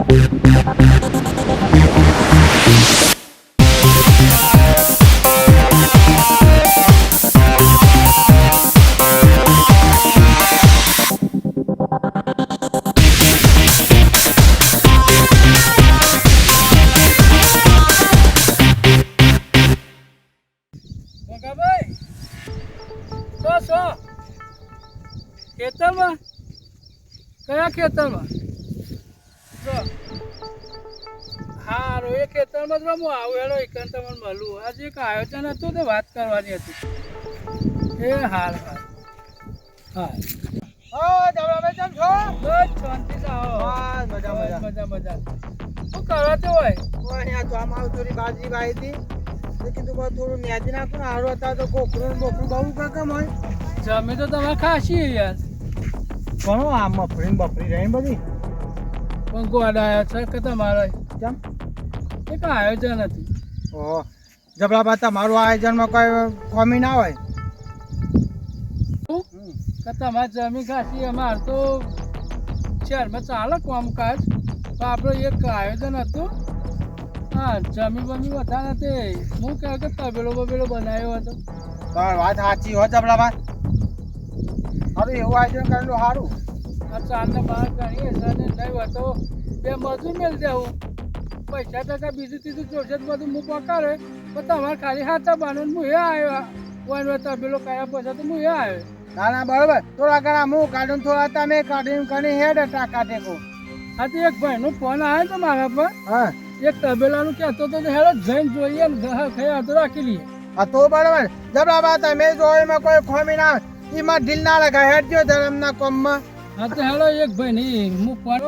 with ને હારું હતા તો ગોખરું ને બોખરું બહુ કાકા હોય જમી તો તમે ખાશી યાર. ઘણો આ મફરી બફરી રહી બધી? પણ ગોડાયા છે કે તમારા? કેમ? એક આયોજન હતું ઓહો. જબરાબા તમારું આયોજનમાં કોઈ કોમી ના હોય. તમારે જમીન ખાસી અમાર તો શહેરમાં ચાલે કામકાજ તો આપણું એક આયોજન હતું. હા જમીન બમી બધા નથી હું કહે કે તબેલો બબેલો બનાવ્યો હતો. તમારી વાત સાચી હો જબરાબા હવે એવું આયોજન કરેલું સારું આ ચારને બાર ગણીએ છે ને નહીં હોય તો બે મજૂર મેળ દેવું. પૈસા ટકા બીજું ત્રીજું તો બધું મૂકવા પકાડે પણ તમારે ખાલી હાથા બાનો હું એ આવ્યો. વન વન તબેલો કયા પછી તો હું એ આવ્યો. ના ના બરોબર. થોડા ઘણા હું કાઢું થોડા તમે કાઢીને કરી હેડ ટાકા ટેકો હા. તો એક ભાઈનો ફોન આવ્યો તો મારા પર. હા. એક તબેલાનું કહેતો હતો તો હેડો જઈને જોઈએ ને ઘા ખાઈ તો રાખી લઈએ. હા તો બરોબર. જબરાબા તમે જો એમાં કોઈ ખોમી ના એમાં ઢીલ ના લગાય. હેડજો ધર્મના કોમમાં. હા તો હેડો એક ભાઈ નહીં હું ફોન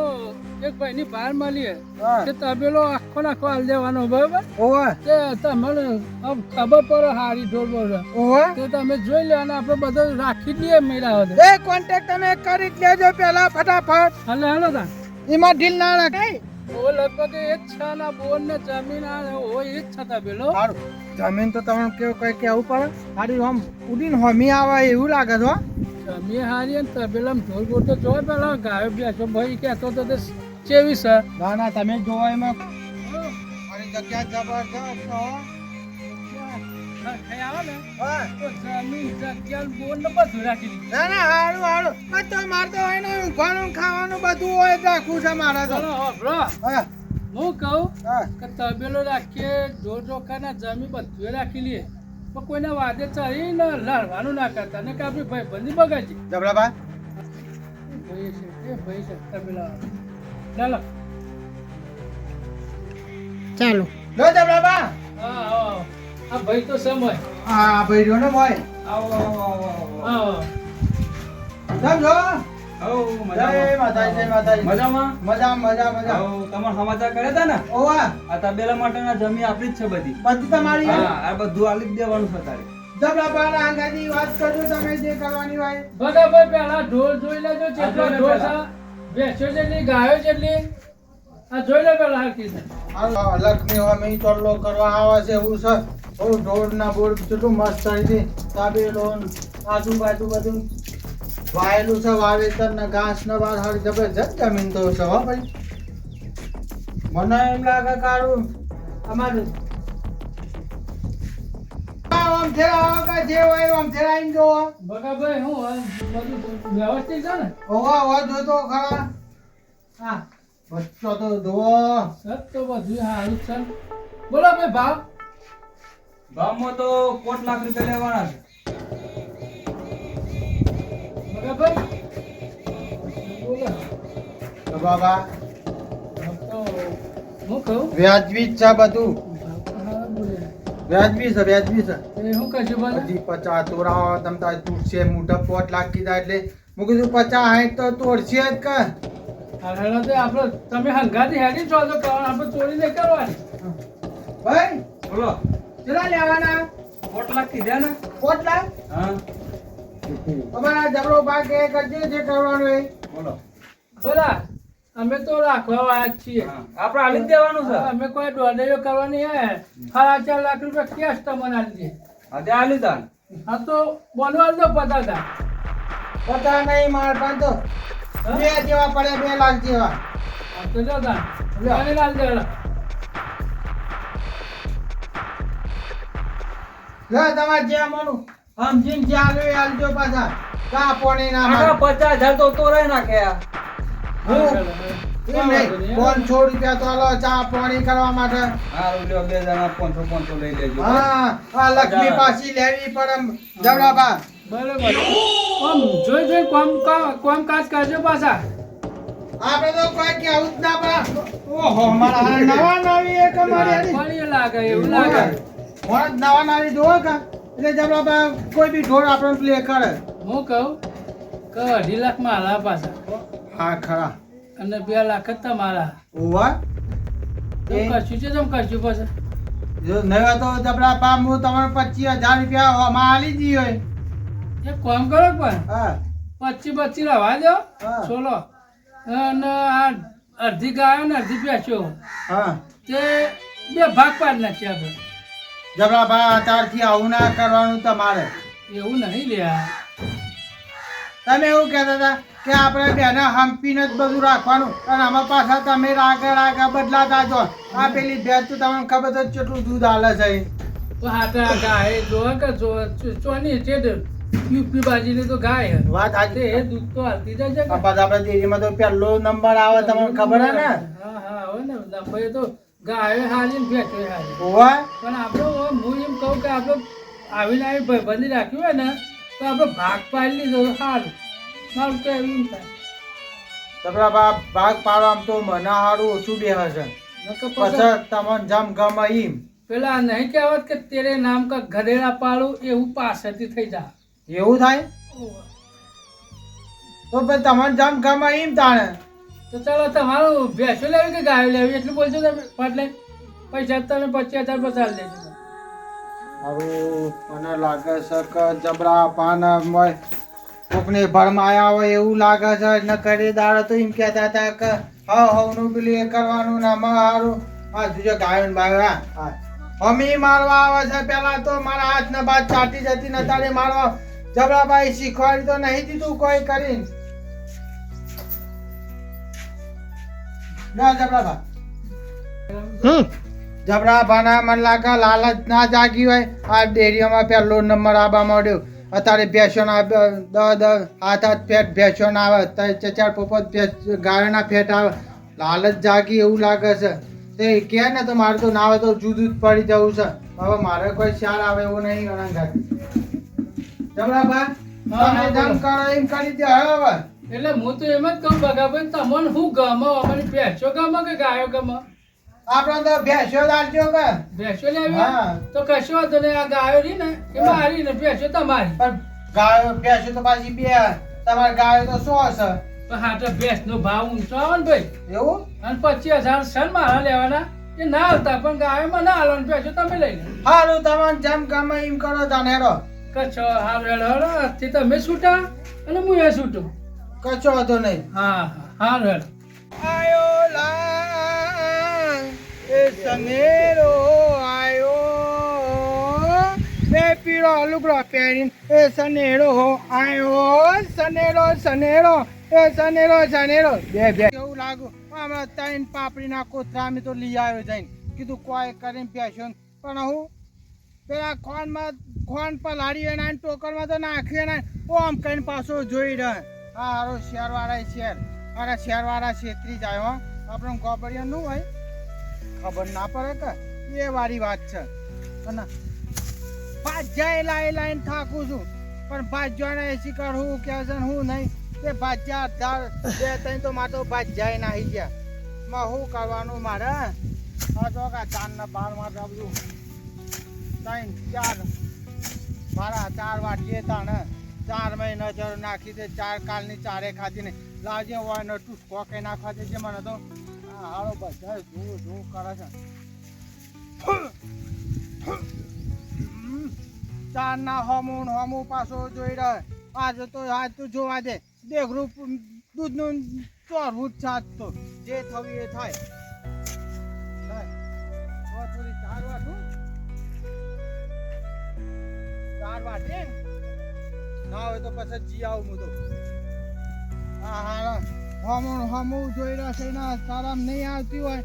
એક ભાઈ ની બહાર મળીએ કે તબેલો આખો નાખો હાલ દેવાનો બરોબર? ઓવે. તે તમને ખબર પડે હારી ઢોર બોલ ઓવે. તો તમે જોઈ લે અને આપણે બધું રાખી દઈએ મેળા બધે એ કોન્ટેક્ટ તમે કરી જ લેજો પેલા ફટાફટ. હાલે હાલો તા એમાં ઢીલ ના લગાય ઓ લગભગ એ જ છે ના બોન ને જમીન આ હોય એ જ છે તબેલો. સારું. જમીન તો તમને કેવું કઈ કેવું પડે? સારી આમ ઉડીને હમી આવે એવું લાગે છે. જમીન હારી તબેલામાં ઢોર તો જોવે પેલા ગાયો બેસો ભાઈ કહેતો તો ચેવી છે? ના ના તમે જોવો એમાં. મારી જગ્યા જબરજસ્ત છે હો. ને. ને ના ના ને ને ખાવાનું બધું હોય રાખવું છે મારા તો. હા હું. કહું હા. કે તબેલો રાખીએ ઢોર ચોખાના જમી બધું રાખી લઈએ. પણ કોઈના વાદે ચડીને લડવાનું ના કરતા. ને કે આપણી ભાઈ બંધી બગાડી જબરાબા ભાઈ છે એ ભાઈ છે તબેલા ચાલો. ચાલો. લો જબરાબા હા આવો આ ભાઈ તો સમય હા ભાઈ રહ્યો ને ભાઈ આવો આવો આવો સમજો હઉ, જય મજામાં. માતાજી જય માતાજી. મજામાં? મજા મજા મજા હઉ, તમારે સમાચાર કર્યા હતા ને? ઓવા. આ તબેલા માટેના જમી આપણી જ છે બધી. બધી તમારી હા? આ બધું આલી જ દેવાનું છે તારે. વાત કરજો તમે જે કરવાની હોય. પેલા ઢોલ જોઈ લેજો કેટલા ભેંસો જેટલી ગાયો જેટલી આ જોઈ લે પેલા. હાલો લક્ષ્મી હોમી ચોલ્લો કરવા આવે છે, એવું છે? બહુ ઢોર ના બોર કેટલું મસ્ત રીતે તાબેલો ને આજુબાજુ બધું વાયેલું છે વાવેતર ને ઘાસ ને બાર હારી જબરજસ્ત જમીન તો છે, હો ભાઈ. મને એમ લાગે કારું અમારે આમ થેલા કે જે હોય આમ થેલા આઈને જોવો. ભગા ભાઈ હું બધું વ્યવસ્થિત છે ને? ઓવા ઓવા જોતો ખરા. હા બચ્ચો તો જોવો સત તો બધું હા છે. બોલો ભાઈ ભાવ. ભાવમાં તો કોટ લાખ રૂપિયા લેવાના છે. ભગા ભાઈ બોલો. તો બાબા હું કહું? વ્યાજબી છે બધું. વ્યાજબી છે વ્યાજબી છે. એ હું કશું બોલ હજી પચાસ તોરાવો તમ તાર તૂટશે મોટા પોટ લાખ કીધા એટલે. હું કીધું પચાસ હાઈટ તો તોડશે જ કે. હા, તે આપણે તમે હંગાથી હેડી છો તો કરવાનું આપણે ચોરી નહીં કરવાની? ભાઈ બોલો. ચલા લેવાના? કોટ લાખ કીધા ને? પોટ લાખ? હા. તમારા જબરો ભાગ એ કરજે જે કરવાનું એ. બોલો. બોલા. અમે તો રાખવા વાળા છીએ. આપણે આલી દેવાનું છે? અમે કોઈ દોડેલો કરવાની હે. સાડા ચાર લાખ રૂપિયા કેશ તમને આલી દે આલી તાન હા તો બોલવા દો પતાતા. પતા નહીં માર પાંચ તો. બે જેવા પડે બે લાખ જેવા. તો જો તાન. આને લાલ દે લે તમારે જે મળું સમજીને જે આલ્યો એ આલજો પાછા. કા પાણી ના. પચાસ હજાર તો તો રહી નાખ્યા પાંચસો રૂપિયા તો આલો ચા પાણી કરવા માટે. હારું બે જણા પાંચસો પાંચસો લઈ લેજો. હા આ લક્ષ્મી પાછી લેવી પડે જવડાબા બરોબર. આમ જોઈ જોઈ કોમ કોમ કાજ કરજો પાછા. આપણે તો કોઈ કેવું જ ના પડે. ઓહો મારા નવા નવી એક અમારી લાગે? એવું લાગે? નવા નવી જોવો કે. એટલે જવડાબા કોઈ બી ઢોર આપણને પ્લે કરે હું કહું? કે અઢી લાખ મારા પાછા. હા ખરા. અને બે લાખ જ તમારા ઓવા એ- કશું છે તમે કશું પછી. જો નહીં તો જબડા પામ હું તમારે પચીસ હજાર રૂપિયા હોમાં આલી દી હોય. એ કોમ કરો પણ હા. પચીસ પચી રવા દો. સોલો. અને આ અડધી ગાયો ને અડધી ભેંસો. હા. તે બે ભાગ પાડી નાખીએ આપણે. જબડા પા અત્યારથી આવું ના કરવાનું તમારે. એવું નહીં લ્યા. તમે એવું કહેતા હતા કે આપણે બેને હંપીને જ બધું રાખવાનું. અને આમાં પાછા તમે રાગે રાગે બદલાતા જો. આ પેલી ભેંસ તો તમને ખબર તો કેટલું દૂધ હાલે છે. તો તો આ ગાય જો કે જો ચોની છે યુપી બાજીની તો ગાય. વાત આજે એ દૂધ તો હાલતી જાય છે પાછા આપણે ડેરીમાં તો પહેલો નંબર આવે તમને ખબર હે ને? હા હા હોય ને લંબાઈ તો ગાય હાલી ને હારી ઓવા પણ આપણે હું એમ કહું કે આપણે આવીને આવી ભાઈબંધી રાખ્યું હોય ને તો આપણે ભાગ પાડી લીધો સારું મારું તો એવું એમ થાય. જબડા પા ભાગ પાડો આમ તો મને હારું ઓછું બે હશે પછી તમને જમ ગમ ઈમ. પેલા નહીં કહેવત કે તેરે નામ કા ઘરેડા પાડું એવું પાસેથી થઈ જા. એવું થાય? તો પણ તમને જમ ગમ ઈમ તાણે. તો ચાલો તમારું ભેંસો લેવી કે ગાયો લેવી એટલું બોલજો તમે એટલે પૈસા તમે પચીસ હજાર બચાવી લેજો. હવે મને લાગે છે કે જબરા પાન મોય કોકને ભરમાયા હોય એવું લાગે છે ન કરી દાડો તો એમ કહેતા હતા કે હા હવનું પેલું એ કરવાનું ના મારું. હા જુજો ગાયન બાયો હા હા અમી મારવા આવે છે પેલા તો મારા હાથ ને બાદ ચાટી જતી ને તારે મારવા જબરાભાઈ શીખવાડી તો નહીં દીધું કોઈ કરીને. ના જબરાભાઈ હમ. જબરાભાના મન લાગે લાલચ ના જાગી હોય. આ ડેરીઓમાં પહેલો નંબર આબા માંડ્યો અત્યારે ભેંસોના દ દ હાથ હાથ ફેટ ભેંસોના આવે અત્યારે ચચાર પોપત ગાયના ફેટ આવે. લાલચ જાગી એવું લાગે છે. તે કહે ને તો મારે તો ના આવે તો જુદું જ પડી જવું છે. હવે મારે કોઈ ખ્યાલ આવે એવું નહીં જબરાભા હા, તમે જમ કરો એમ કરી દે હવે. એટલે હું તો એમ જ કહું બગાભાઈ તમને શું ગમે અમારી ભેંસો ગમે કે ગાયો ગમે? આપણે તો ભેંસો દાલજો કે. ભેંસો લાવી? હા. તો કશો વાંધો નહીં આ ગાયો રહી ને એ મારી ને ભેંસો તમારી. પણ ગાયો ભેંસો તો પાછી બે. તમારે ગાયો તો સો છે. પણ હા તો ભેંસનો ભાવ ઊંચો આવે ને ભાઈ. એવું? અને પચીસ હજાર સન મારા લેવાના. એ ના આવતા પણ ગાયોમાં ના હાલવાનું ભેંસો તમે લઈ લો. હારું તમારે જેમ ગમે એમ કરો જાનેરો કચ્છો હારું હેડો હેડો. આજથી તમે છૂટા અને હું એ છૂટું. કચો હતો નહીં. હા હા. હારું હેડો. આયો લા એ સનેરો આયો. બે પીળો લુગડો પહેરીને એ સનેરો આયો. સનેરો સનેરો એ સનેરો સનેરો બે બે. કેવું લાગુ હમણાં ત્રણ પાપડીના કોથરા અમે તો લઈ આવ્યો જઈને. કીધું કોઈ કરીને બેસ્યો ને. પણ હું પેલા ખોનમાં ખોન લાડી એના ટોકરમાં તો નાખ્યું એના ઓમ કરીને પાછો જોઈ રહે હા હારો શેરવાળા શેર અરે શેરવાળા છેતરી જાય હો. આપણે ગોબડિયા નું હોય. ખબર ના પડે કે એ વાળી વાત છે. અને ભાજ્યા લાઈ લાઈન થાકું છું. પણ ભાજ્યાને એસી કર હું કે છે ને હું નહીં. તે ભાજ્યા અઢાર બે ત્રણ તો મારે તો ભાજ્યા નાહી ગયા. માં શું કરવાનું મારે? હા તો કા ચાર ને બારમાં બધું ત્રણ, ચાર. મારા ચાર વાટીએ તાણે ચાર મહિના જર નાખી દે, ચાર કાલની ચારે ખાધી ને. લાવજે હોય ને ટૂસકો કે નાખવા દેજે મને તો હાલો બધા જુઓ જુઓ કરે છે. ચારના હમું હમું પાછો જોઈ રહ્યો. પાછો તો આજ તો જોવા દે. દેખરું દૂધનું ચોરવું જ આજ તો. જે થયું એ થાય. થોડી ચાર વાટું ચાર વાટે ના હોય તો પછી જી આવું હું તો. હા હા. હમું હમું જોઈ રહ્યા છે, એના તારામ નહીં આવતી હોય.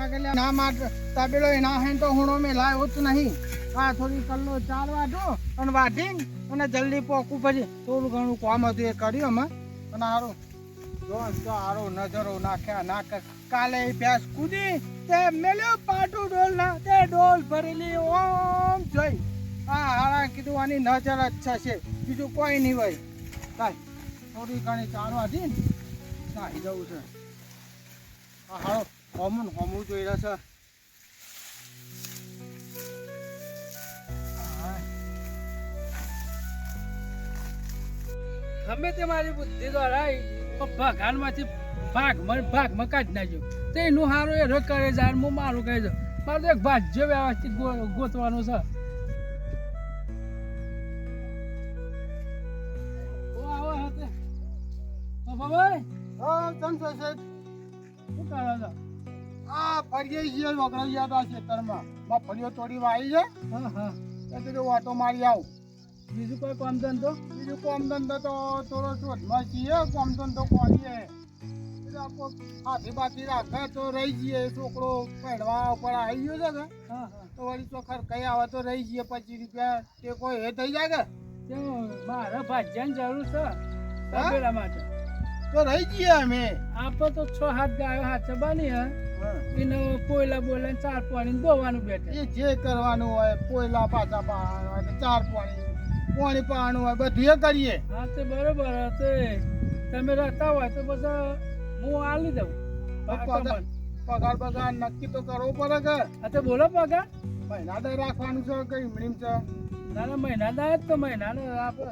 આગળ ના માટે તબેલો ના હે તો હુણો મેં લાવ્યો જ નહીં. આ થોડી કલ્લો ચાર વાટો અને વાટીને અને જલ્દી પોકું પછી થોડું ઘણું કામ હતું એ કર્યું અમે. અને હારું જો તો હારો નજરો નાખ્યા નાખ કાલે ભેંસ કૂદી, તે મેલ્યો પાટું ડોલ ના તે ડોલ ભરેલી ઓમ જોઈ. હા હારા કીધું, આની નજર જ છે બીજું કોઈ નહીં હોય. કાંઈ, થોડી ઘણી ચાલવા હતી ને નાહી જવું છે. હા હારો હોમું હોમું જોઈ રહ્યા છે. ગમે તે મારી બુદ્ધિ દ્વારા ભગાનમાંથી ભાગમાં ભાગમાં કાઢી નાખ્યો. તે એનું સારું એ કરે જાય હું મારું કહી દઉં મારું એક ભાજ્ય વ્યવસ્થિત ગોતવાનું છે. શું કરો છો? આ ફરીએ છીએ વગડાઈ હતા ખેતરમાં. મગફળીઓ તોડી વાળી છે. હા હા. કીધું ઓટો મારી આવું. બીજું કોઈ કામ ધંધો? બીજું કોમ ધંધો તો થોડો શોધમાં છીએ. કોમ ધંધો આપો હાથી બાથી રાખે તો રહી જઈએ. છોકરો પહેરવા ઉપર આવી ગયો છે કે તો વળી તો કઈ આવે તો રહી જઈએ. પચીસ રૂપિયા તે કોઈ એ થઈ જાય કે? મારે ભાજ્યાની જરૂર છે તબેલા માટે. તો રહી ગયા અમે. આપણે તો છ હાથ ગાયો હાથે બાની હે. એને કોયલા બોલે ચાર પાણી દોવાનું બેઠે. એ જે કરવાનું હોય કોયલા પાછા પાવાનું હોય ચાર પાણી. પાણી પાવાનું હોય બધું કરીએ. હા તે બરોબર હશે તમે રહેતા હોય તો બધા હું આલી દઉં પગાર પગાર નક્કી તો કરવો પડે કે? હા તે બોલો પગાર. મહિના દર રાખવાનું છે કઈ મીમ છે? નાના મહિના દા તો મહિના રાખો.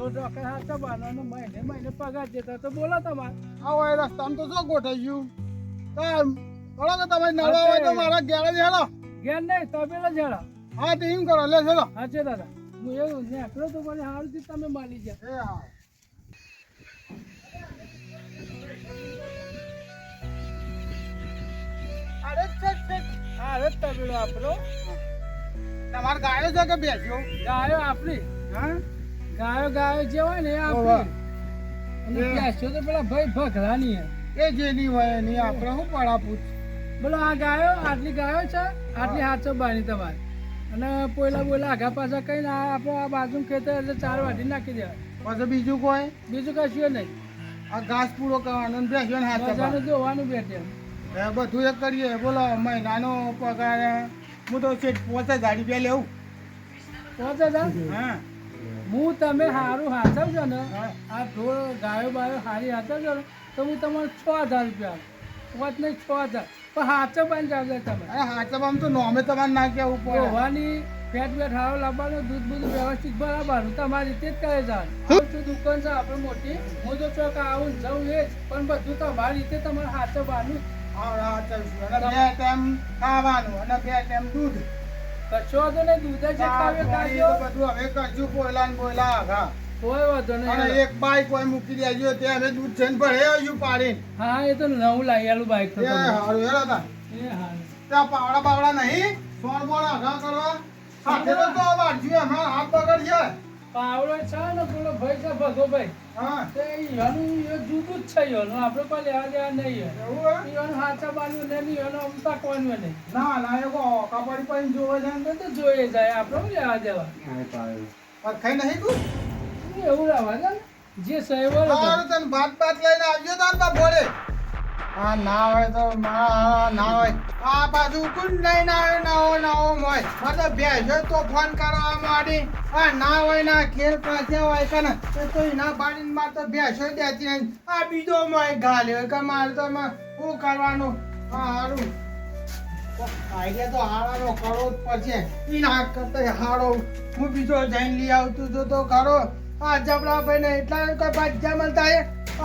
જો ડોક્ટર હાથે બાંધવાનો મહિને મહિને પગાર દેતા તો બોલો તમારે. આ હોય રસ્તામાં તો શું ગોઠાઈ ગયું? બોલો કે તમે નડવા હોય તો મારા ઘેરે જ ઘેર નહીં તબેલા જરા હા તો એમ કરો લે ચલો હા છે દાદા. હું એવું નેકળો તો મને સારું તમે માલી ગયા એ હા. અરે છે છે રજ તબેલો આપણો. તમારે ગાયો છે કે બેસ્યો ગાયો આપણી. હા? ગાયો ગાયો જે હોય ને આપણે. અને તો પેલા ભાઈ ભગલાની હે એ જેની હોય એની આપણે હું પડા પૂછ. બોલો આ ગાયો આટલી ગાયો છે? આટલી હાથસો બાની તમારે. અને પોયલા બોયલા આગા પાછા કઈ ના આપણે આ બાજુ ખેતર એટલે ચાર વાટી નાખી દેવાય. પછી બીજું કોઈ? બીજું કશું નહીં. આ ઘાસ પૂરો કરવાનો ને બેસ્યો ને હાથ જોવાનું બેઠે બધું એ કરીએ. બોલો મહિનાનો પગાર હું તો છે પોતે ગાડી બે લેવું. જા હા. હું તમે સારું હાથવજો ને. આ ઢોળ ગાયો બાયો સારી હાથવજો ને તો હું તમને છ હજાર રૂપિયા આપું. પાંચ નહીં છ હજાર. પણ હાથો પણ આવજો તમે. અરે હાચમ આમ તો નોમે તમારે ના કેવું પડે. ગોવાની ફેટ બેટ હારો લાવવાનું દૂધ બધું વ્યવસ્થિત બરાબર. તમારી રીતે જ કરે શું દુકાન છે આપણે મોટી. હું તો ચોક આવું જવું એ જ. પણ બધું તમારી રીતે તમારે હાથો બાનું હા, હાચવશું. અને બે ટાઈમ ખાવાનું અને બે ટાઈમ દૂધ. કશો વાંધો નહીં દૂધ બધું હવે ને બોયલા આઘા. કોઈ વાંધો અને નહીં એક બાઈક કોઈ મૂકી દેજો તે અમે દૂધ છે ભરે આવ્યું પાડી હા એ તો નવું લાવી બાઈક તો હારું હેરા તા. એ ત્યાં પાવડા બાવડા નહીં સોન બોન આઘા કરવા. સાથે તો વાંચ્યું હમણાં હાથ બગડશે. પાવડો છે ને પેલો ભાઈ છે ભગો ભાઈ હા. તે ઈયોનું એ જુદું જ છે ઈયોનું આપણે કોઈ લેવા દેવા નહીં હે. એવું હે? ઈયોનું હાચા બાનું ને ઈયોનું અમતા કોઈનું નહીં. ના ના એ કો કબડ્ડી પણ જોવે જાય ને તો? જોઈએ જાય આપણે લેવા દેવા? પણ ખાઈ નહીં તું? એવું રહેવા દે જે સહેવર હતો. સારું તને ભાત ભાત લઈને આવજો તાર બા હા ના હોય તો ના હોય. આ બાજુ કોણ ના હોય ના હોય ના હોય, મોય. મતલબ ભેંસો તો ફોન કરવા માંડી. આ ના હોય, ના ખેલ પાસે હોય કે ને, તો તો એના પાડીને માર તો ભેંસો દેતી નહીં આ બીજો મોય ગાલ્યો કે મારે તો શું કરવાનું? હા સારું આઈડિયા તો હારાનો કરો જ પડશે. ઈ ના કરતા હારો. હું બીજો જઈને લઈ આવતું તો ખરો. આ જબલા ભાઈ ને એટલા કોઈ બાજા મળતા હે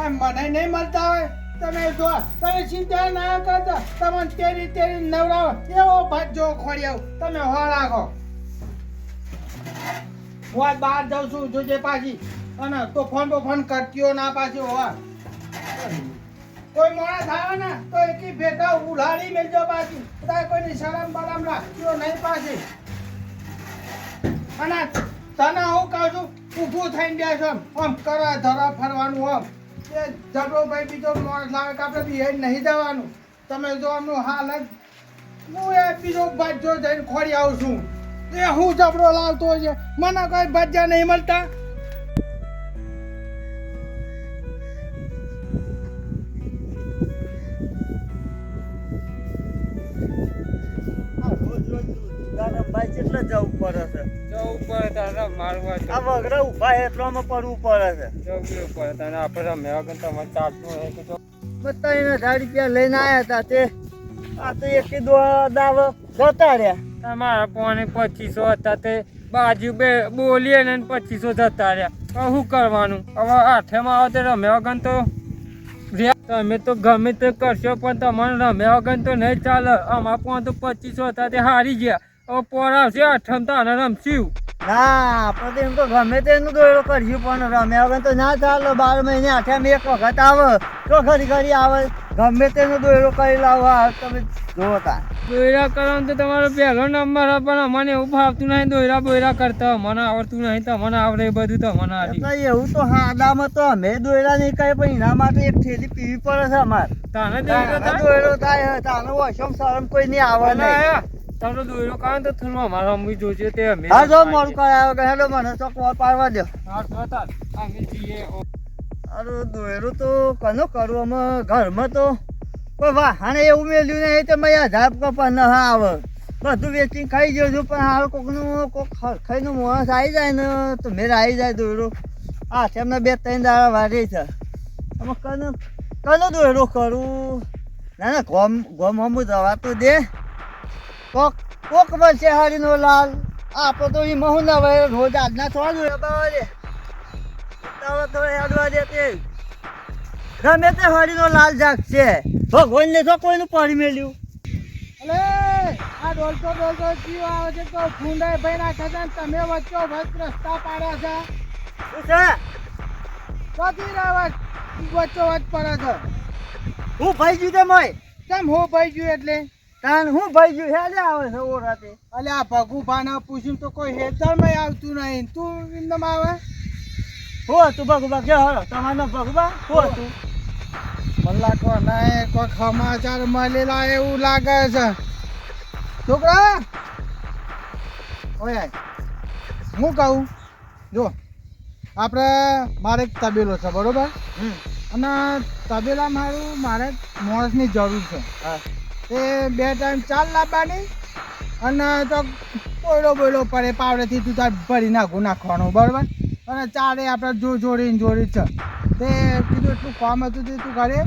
મને નહીં મળતા હોય. તમે જો, તમે ચિંતા ના કરતા. તમે તેરી તેરી નવરાવ. એવો ભાજો ખોડ્યો તમે હો રાખો. હું બહાર જાઉં છું, જોજે પાછી. અને તો ફોન તો ફોન કરતીઓ ના પાછી હોવા. કોઈ માણસ આવે ને, તો એકી ભેટા ઉલાડી મેલજો પાછી. તારે કોઈની શરમ બરમ રાખજો નહીં પાછી. અને તને હું કહું છું, ઊભું થઈને બેસો. આમ કરા ધરા ફરવાનું આમ. એ જબરો ભાઈ બીજો માણસ લાવે કે આપણે બિહાડ નહીં જવાનું. તમે જો આમનું હાલત હું એ બીજો બાજો જઈને ખોરી આવું છું. એ હું જબરો લાવતો છે. મને કોઈ ભજ્યા નહીં મળતા. ભાઈ કેટલે જવું પડે છે. જવું પડે મારવા આ વગરે ઊભા એટલામાં પડવું પડે. છે તને આપણે રમ્યા વગર તમારે ચાલતું હોય કે જો બતાવીને હજાર રૂપિયા લઈને આવ્યા હતા તે. આ તો એકે દાવ જતા રહ્યા. તમારા પોણે પચીસો હતા તે. બાજુ બે બોલીએ ને પચીસો જતા રહ્યા. શું કરવાનું? હવે આઠેમાં આવે તો રમ્યા વગર તો. તમે તો ગમે તે કરશો પણ તમારે રમ્યા વગર તો નહીં ચાલે. અમારા પોણે તો પચીસો હતા તે હારી ગયા. પોર આવશે આઠમ તો આને ના પ્રતિમ તો તો ગમે તેનું દોયડો કરશું પણ રમ્યા વગર તો ના ચાલો બાર મહિને આઠામાં એક વખત આવે તો ખરી ખરી આવે. ગમે તેનો દોરો કરી લાવો આ તમે જોતા દોયરા કરવાનું તો તમારો પહેલો નંબર હે પણ અમને એવું ફાવતું નહીં દોયરા બોયરા કરતા મને આવડતું નહીં મને આવડે બધું તો આવડે એટલે એવું તો હાદામાં તો અમે દોયરા નહીં કરે પણ એના માટે એક થેલી પીવી પડે છે અમારે. તાને દોયરો થાય ઓછમ તાનો વોશમ શરમ કોઈ નહીં આવે અને નહીં તમને દોયરો કાં તો થોડું અમારે રમવું છે તે અમે હા જો મોડું કરાયો કે હેડો મને તો કોલ પાડવા દે હા, તો તાર. અમે જીએ અરે દોયરો તો કનો કરું? અમે ઘરમાં તો કોઈ વાહને એવું મેલ્યું નહીં તો મેં હજાર કપા ન આવે. બધું વેચીને ખાઈ ગયો છું પણ હાલ કોકનું કોક ખાઈનું માણસ આવી જાય ને તો મેર આવી જાય દોયરો છે એમને બે ત્રણ દાડા વારી છે. અમે કનો કનો દોયરો કરું? ના ના ગોમ ગોમ હમું દવા તો દે. કોક કોક બનશે હરીનો લાલ. આપણે તો એ મહુ ના ભાઈ રોજ આજના છો દોયરા બાવા દે તો હેડવા દે તે. ગમે તે હરીનો લાલ જાગ છે. ભગવાન ને તો કોઈનું પડી મેલ્યું. અલે આ ડોલતો ડોલતો જીવ આવે છે તો ફૂંડાઈ ભાઈ નાખે છે તમે વચ્ચો વચ રસ્તા પાડ્યા છે. શું છે? ક્યાંથી રહેવા વચ્ચો વચ પડે છે. હું ભાઈ ગયું તે મય કેમ હું ભાઈ ગયું એટલે? તાન હું ભાઈ ગયું હેલે આવે છે ઓ રાતે અલે આ ભગુભાને પૂછ્યું તો કોઈ હેતરમાં આવતું નહીં. તું ઇન્દમ આવે? હો તું ભગુભા કે હરો તમારો ભગવા હો તું. મલ્લા નાય કોઈ સમાચાર મળેલા એવું લાગે છે. છોકરા! ઓય હું કહું? જો આપણે મારે એક તબેલો છે બરોબર? અને તબેલા મારું મારે માણસની જરૂર છે. હા. એ બે ટાઈમ ચાલ લાવવાની. અને તો બોયલો બોયડો પડે પાવડેથી તું તાર ભરી નાખું નાખવાનું બરાબર? અને ચારે આપણે જો જોડીને જોડી છે. તે કીધું એટલું કામ હતું તે તું કરે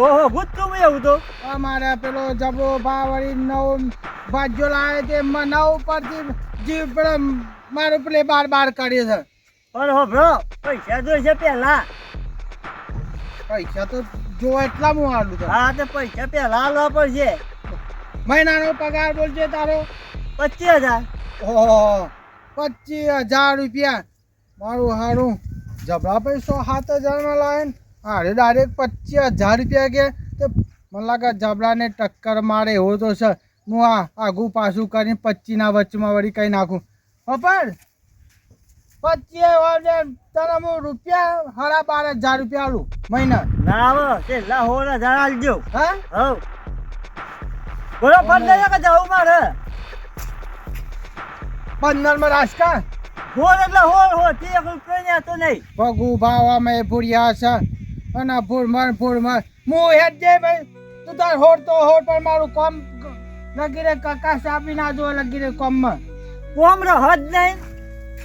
ઓહો ભૂત તું એવું તો. અમારે પેલો જબો ભાવળી નવ ભાજ્યો લાવે તે નવ પરથી જીવ પણ મારું પેલે બાર બાર કરી છે. પણ હો બ્રો પૈસા જોઈશે પહેલા. પૈસા તો જો એટલા હું આલું તો હા તો પૈસા પહેલા આલવા પડશે. મહિનાનો પગાર બોલજે તારો. પચીસ હજાર. ઓહો પચીસ હજાર રૂપિયા. મારું હારું. જબરા પૈસો સાત હજારમાં લાવે ને. હારે ડાયરેક્ટ પચીસ હજાર રૂપિયા કે તો મને લાગે જબરાને ટક્કર મારે એવો તો છે. હું આ આગું પાછું કરીને પચીના વચમાં વળી કઈ નાખું. પપ્પા પચીસ વાગે તને હું રૂપિયા હરા બાર હજાર રૂપિયા આલું મહિના. ના આવે છેલ્લા સોળ હજાર આલજો હા? હવ બોલો પંદર કે જવું મારે? પંદરમાં રાજકા હોળ એટલે હોલ હો તે રૂપિયો ને હતો નહીં. પગુ ભાવામાં ભૂરિયા છે. અને ભૂરમર ભૂરમર હું હેડ જે ભાઈ તું તાર હોડ તો હોડ પર મારું કામ લગી રે કાકા સાબી ના જો લગી રે કામમાં. કોમ રહત નહીં.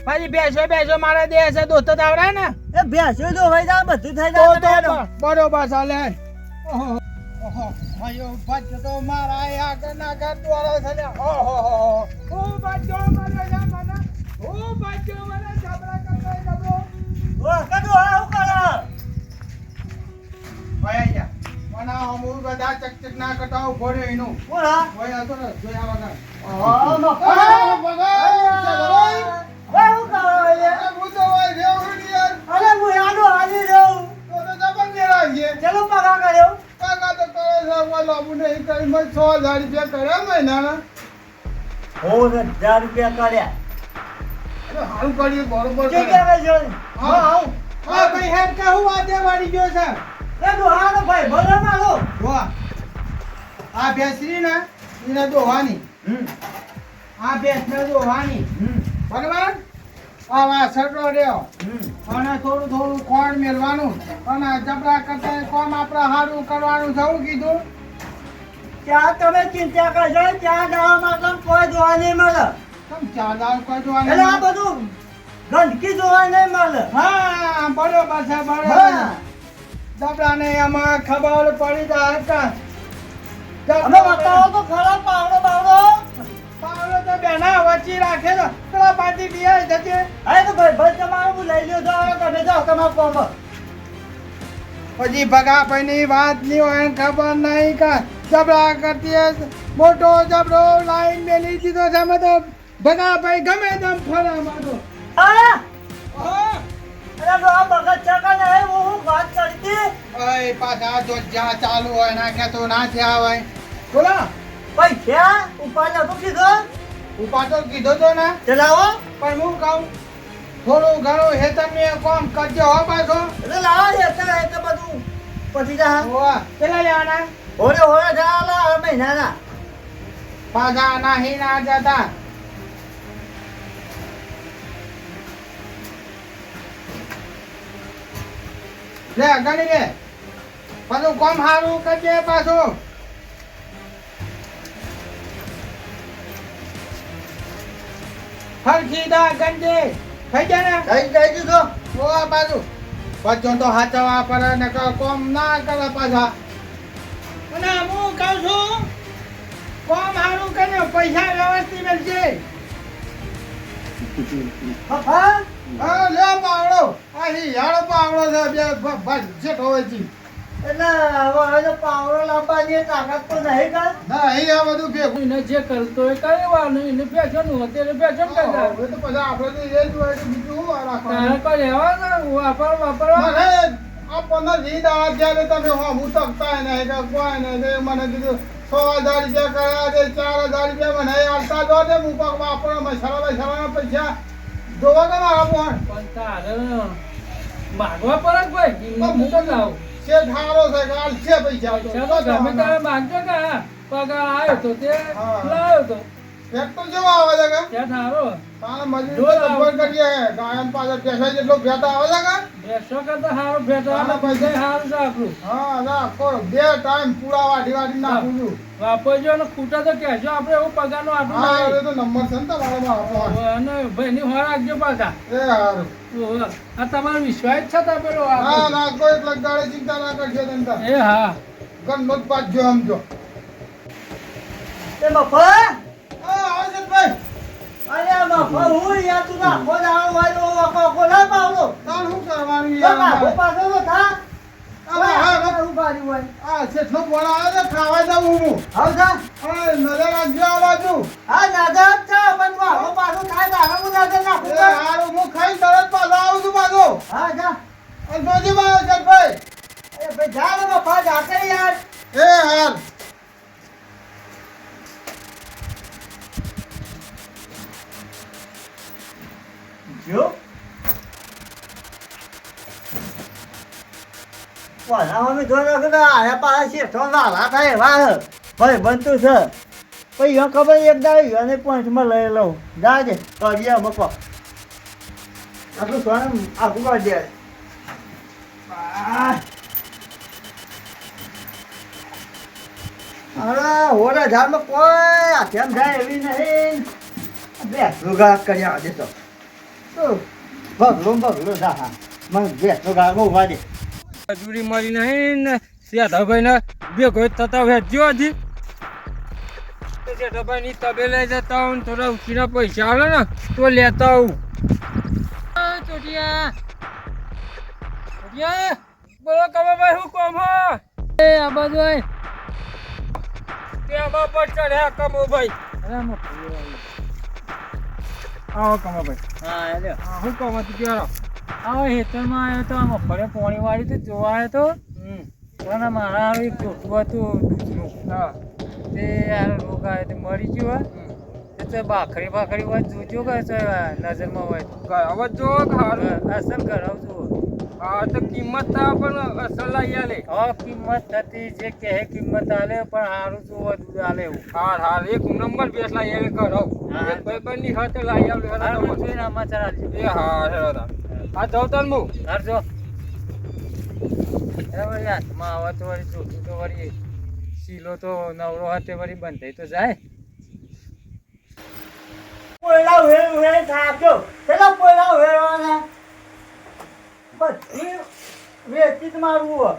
પછી બેસો બેસો મારે દેશે છે દોસ્તો આવડે ને? એ બેસો તો હોય જાય બધું થઈ જાય તો બરોબર ચાલે. ઓહો ઓહો ભાઈઓ તો મારા એ ના ઘર દ્વારા થયા ઓહો હો હું ભજો મને જા મને. હું ભજો મને જબરા કરતો જબરો ઓ કદું હા હું કરો ભાઈ મને હમું બધા ચકચક ના કટાવ ઘોડે એનું. કોણ ભાઈ આ તો જોયા વગર ઓ મકો ભગવાન! ચાલો કરો હાલી પગા કર્યો કાકા તો કરે લાભ નહીં કરી મેં છ હજાર રૂપિયા કર્યા મહિનાના. હોળ હજાર રૂપિયા કર્યા અરે હારું કર્યું બરોબર કે જો. હા હા. હા ભાઈ હેડ કે હું વાદે વાળી ગયો છે. એ દોહાનો ભાઈ ભલે મારો જો આ ભેંસરી ને એને દોવાની હમ. આ ભેંસ ને દોવાની હમ. બરાબર? આ વાસણો રહ્યો. અને થોડું થોડું કોણ મેળવાનું? અને જબરા કરતા કોમ આપણે સારું કરવાનું છે કીધું? ત્યાં તમે ચિંતા કરશો ત્યાં જવા માટે કોઈ જોવા નહીં મળે. તમ દાળ કોઈ જોવા નહીં આ બધું ગંદકી જોવા નહીં મળે. હા બરોબર છે બરોબર હા. ને એમાં ખબર પડી જાય અમે બતાવો તો ખરા પાવડો બાવડો પાવલો તો બેના વચ્ચે રાખે તો પેલા પાટી બિયા જજે હા તો ભાઈ ભાઈ તમારું હું લઈ લ્યો તમે જાઓ તમારા કોમ પછી ભગા ભાઈની વાતની હોય ખબર નહીં કા જબરા કરતી. મોટો જબડો લાઈન મેલી દીધો છે અમે તો ભગા ભાઈ ગમે તેમ ફરે. અરે! તો આ ચકા નહીં હું હું વાત કરતી? ઓય પાછા જો જ્યાં ચાલુ હોય ના કે તો ના થયા હોય. બોલો. પૈસા ઉપાડ કીધો કીધું? તો કીધો તો ને. ચલાવો. પણ હું કહું થોડું ઘણું હેતર ને કોમ કરજો હો પાછો. એટલે લાવો એટલે તો બધું. પછી જા. હોવા. કેટલા લેવાના? ઓરે હોરે જાલા મહિનાના પાછા નાહી ના જતા. લે ગણી લે. પાછું કોમ હારું કરજે પાછું. ફરખી દા ગંજે. થઈ જાય ને? જઈ જઈ દીધો. ઓવા બાજુ. બચ્ચો તો હાચવા પડે ને કોમ ના કરે પાછા. અને હું કહું છું કોમ સારું કરે પૈસા વ્યવસ્થિત મળશે. હા? લે પાવડો. આ હિયાળો પાવડો છે બે જેઠો હોય છે એટલે પાવડો લાવવાની તાકાત તો નહીં કા? આ બધું ભેગું એને જે કરતો એ કરવાનું એને બેસવાનું અત્યારે બેસન કરતા હવે તો પછી આપણે તો એ જ હોય તો બીજું આ તારે રાખવાનું કોઈ વાપર વાપરવા આ પંદર વીસ દાડા જ્યારે તમે હું તકતા નહીં કે કોઈ નહીં મને કીધું સો હજાર રૂપિયા કર્યા તે ચાર હજાર રૂપિયા મને આવતા દો તે હું પગ વાપરો મસાલા બસાલાના પૈસા જોવા કે મારા પણ તારે માગવા પડે જ ભાઈ કિંમત તો લાવ? છે ઠારો છે કે છે પૈસા તો. ચાલો ગમે તારે માગજો કે હા પગાર આવ્યો તો તે લાવ્યો તો. ટ્રેક્ટર જેવો આવે છે કે? ત્યાં થારો તારે મજૂરી તો કરીએ. ગાયન પાછળ પૈસા જેટલો ભેટા આવે છે કે? બેસો કરતા સારો ભેટો આના પૈસા સારું છે આપણું. હા ના બે ટાઈમ પૂરા વાઢી વાઢી નાખું છું. વાપરજો અને ખૂટા તો કહેજો આપણે એવું પગારનો આટલું હા એ તો નંબર છે ને તમારો મારો અને ભાઈની હોર રાખજો પાછા. એ હારું. ઓહો. આ તમારો વિશ્વાસ છે તો પેલો હા આપણો. ના કોઈ લગદાડે ચિંતા ના કરશે તંતા એ હા. ગણનો જ પાછો સમજો. આવે ભાઈ. અરે આ હું યાર તું આખો દાડો હોય તો આખો આખો ના પાવડો તાર શું કરવાનું તો યાર? અમારે? પાછો તો થા. હા, હા, હા. હું ગાડી હોય. આ છે ફોન આવે છે ખાવા દઉં હું. હવે જા હા નજર રાખજો આવા તું હા દાદા છે બનવા તું આખો પાછો થાય તો આખો દાદા ના હું હારું હું ખાઈ તરત પાછો આવું છું પાછો. હા જા. અને જોજે મારો ભાઈ એ ભાઈ જા ને મફા જા કે યાર. એ હાર જો વાલામાં જો ને કે આયા પાછા શેઠો વાલા થાય એવા. ભાઈ બનતું છે પછી યો ખબર એક દાડી અને પોઈન્ટમાં લઈ લઉં જાજે કરીએ મકો આટલું સોનું આખું કાઢી દે. અરે હોરા ઝાડમાં કોઈ આથેમ જાય એવી નહીં બે રૂગા કર્યા આજે તો ભગલું ભગલું જા હા મને બે રૂગા ઊભા દે મજૂરી મળી નહીં ને શેઠાભાઈ ને બે કોઈ થતા વેચ્યો હજી શેઠાભાઈ કોમ મો આવો કમાભાઈ હા એટલે હા હું કમા તું ક્યારે આવો? હેતરમાં આવ્યો તો આમાં ફરે પોણી વાળી તો જોવા આવ્યો તો. અને મારા આવી ટોકવું હતું દૂધનું હા તે યાર રોગ આવ્યો તે મરી ગયો તે ભાખરી ભાખરી વાત જોજો કે નજરમાં હોય. હવે જો અસલ અસર કરાવજો હા તો કિંમત થા પણ અસલ લઈ આલે. હા કિંમત થતી જે કહે કિંમત આલે પણ હારું જો દૂધ આલે હાર હાર એક નંબર બેસ લઈ આવે કરો. કોઈ એક ની હાથે લઈ આવે હારું હું જોઈને સમાચાર આલજો. એ હા હેરો. તા આ જાઉં તાન હાર જો. એ વળી હાથમાં આવે તો વળી ચોખ્ખું તો વળી સીલો તો નવરો હાથે વળી બંધાઈ તો જાય. પોયલા વેર વેર થાક્યો પેલા પોયલા વેરવાના બધી વેચી જ મારવું હોય.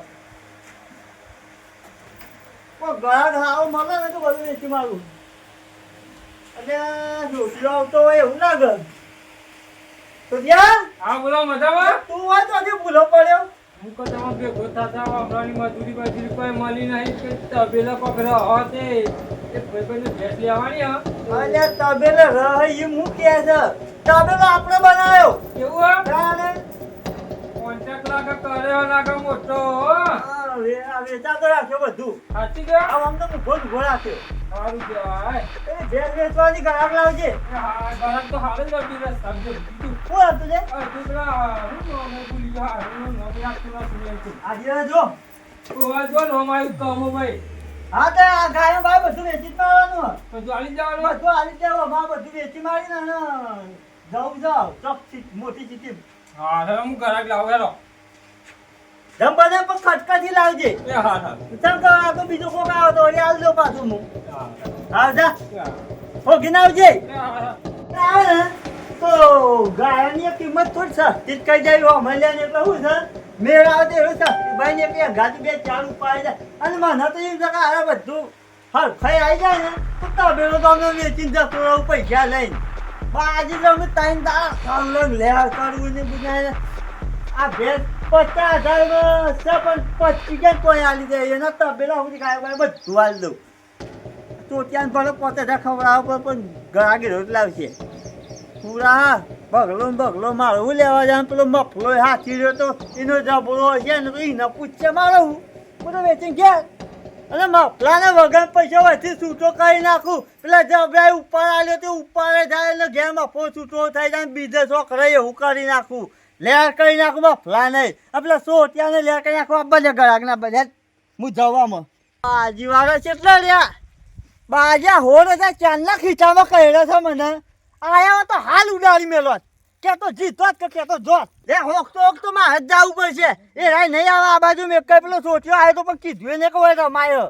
પણ ઘણા ખાવો મળે ને તો બધું વેચી મારવું અને રોટલો આવતો હોય એવું ના તો ત્યાં હા બોલો મજામાં? તું હોય તો હજી ભૂલો પડ્યો. તમે ભેગો થતા હમણાંની મજૂરી બજૂરી કોઈ મળી નહીં કે તબેલા પકડ્યા હો તે. એક ભાઈબંધને ભેંસ લેવાની હા? અને તબેલે રહી હું કે છે તબેલો આપણે બનાવ્યો કેવું હા? કોન્ટ્રાક્ટ લાગે કર્યો લાગે મોટો વેચા રાખ્યો બધું. સાચી ગયા આ આમ તો રાખ્યો સારું કહેવાય. એ ભેંસ વેચવાની ગ્રાહક લાવજે? હા તો હાલ જ સમજો બીજું કોણ હતું હું ભૂલી ગયો હા હું રહેતું. આજે જો. તું આ જો આવ્યું કામો ભાઈ. હા તો આ ગાયો ભાઈ બધું વેચી મારવાનું તો ચાલી જવાનું બધું આલી દેવો બધું વેચી મારી ને જાઉં જાઉં. ચોક મોટી ચીટી હા હવે હું ઘરાક લાવું. હેલો. જમ પણ ખટકાથી લાવજે. હા હા. ચમ તો આ તો બીજો કોક આવ્યો તો પાછું હું હા. જા. આવજે. તો ગાયની કિંમત થોડી સસ્તી જ કહી જાય મળ્યા એટલે શું છે? મેળ આવે તો એવું સસ્તી ભાઈ ને બે ગાડી બે ચાર ઉપાડી જાય અને મને તો એમ કે બધું હરખાઈ આવી જાય ને તો તબેલો તો અમે વેચીને જતો પૈસા લઈને. બાજી તો અમે ત્રણ લેવા કરવું આ ભેંસ પચાસ છે, પણ પચીસ કે કોઈ આલી જાય એના તબેલા સુધી ગાય બાય બધું આલી દઉં. ચોટિયાને ભલે પોતે ખવડાવો, પણ ગળાગી રોટ લાવશે પૂરા બગલો ને બગલો મારો લેવા જાય પેલો મફલો હાથી રહ્યો તો, એનો જબરો છે ને તો એને પૂછશે મારો બધો વેચીને ઘેર. અને મફલાને વગર પૈસા વચ્ચે છૂટો કરી નાખું. પેલા જબરાય ઉપર આવ્યો તે ઉપર જાય એટલે ઘેર મફો છૂટો થઈ જાય બીજે છોકરા એવું કરી નાખું. લેર કરી નાખું મફલા આ પેલા સોટિયાને લેર કરી નાખું, આ બધા ગળાકના બધા હું જવામાં છે કેટલા રહ્યા બાજા હોર હતા ચાંદના ખીચામાં કહેલો છે મને. આયા તો હાલ ઉડાડી મેલો. કે તો જીતો જ કે તો જોત એ હોક તો તો માં હજ જાવું પડશે. એ રાય નહીં આવે આ બાજુ મેં કઈ પેલો સોચ્યો આવ્યો તો પણ કીધું એને કહો રમાયો